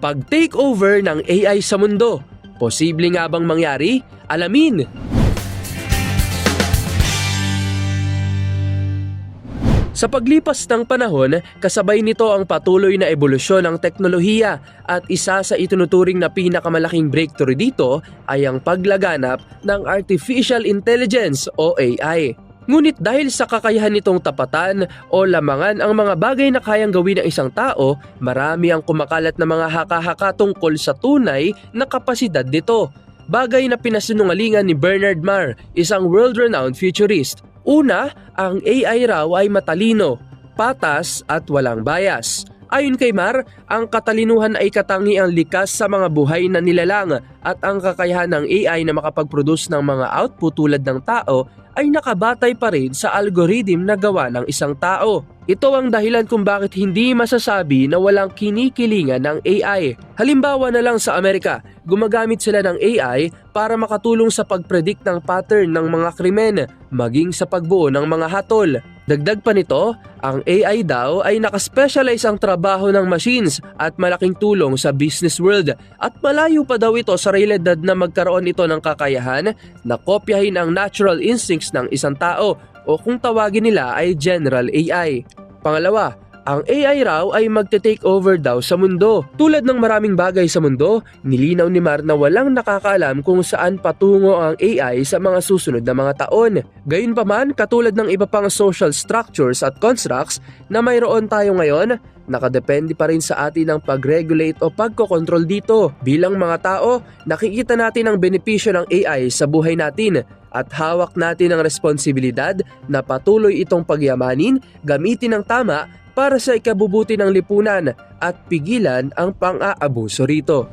Pag-takeover ng AI sa mundo. Posible nga bang mangyari? Alamin! Sa paglipas ng panahon, kasabay nito ang patuloy na ebolusyon ng teknolohiya at isa sa itunuturing na pinakamalaking breakthrough dito ay ang paglaganap ng Artificial Intelligence o AI. Ngunit dahil sa kakayahan nitong tapatan o lamangan ang mga bagay na kayang gawin ng isang tao, marami ang kumakalat na mga haka-haka tungkol sa tunay na kapasidad nito. Bagay na pinasinungalingan ni Bernard Marr, isang world-renowned futurist. Una, ang AI raw ay matalino, patas at walang bias. Ayon kay Mar, ang katalinuhan ay katangiang likas sa mga buhay na nilalang at ang kakayahan ng AI na makapag-produce ng mga output tulad ng tao ay nakabatay pa rin sa algorithm na gawa ng isang tao. Ito ang dahilan kung bakit hindi masasabi na walang kinikilingan ng AI. Halimbawa na lang sa Amerika, gumagamit sila ng AI para makatulong sa pag-predict ng pattern ng mga krimen, maging sa pagbuo ng mga hatol. Dagdag pa nito, ang AI daw ay nakaspecialize ang trabaho ng machines at malaking tulong sa business world at malayo pa daw ito sa realidad na magkaroon ito ng kakayahan na kopyahin ang natural instincts ng isang tao o kung tawagin nila ay general AI. Pangalawa, ang AI raw ay magte-take over daw sa mundo. Tulad ng maraming bagay sa mundo, nilinaw ni Mar na walang nakakaalam kung saan patungo ang AI sa mga susunod na mga taon. Gayunpaman, katulad ng iba pang social structures at constructs na mayroon tayo ngayon, nakadepende pa rin sa atin ang pag-regulate o pagkokontrol dito. Bilang mga tao, nakikita natin ang benepisyo ng AI sa buhay natin at hawak natin ang responsibilidad na patuloy itong pagyamanin, gamitin ng tama para sa ikabubuti ng lipunan at pigilan ang pang-aabuso rito.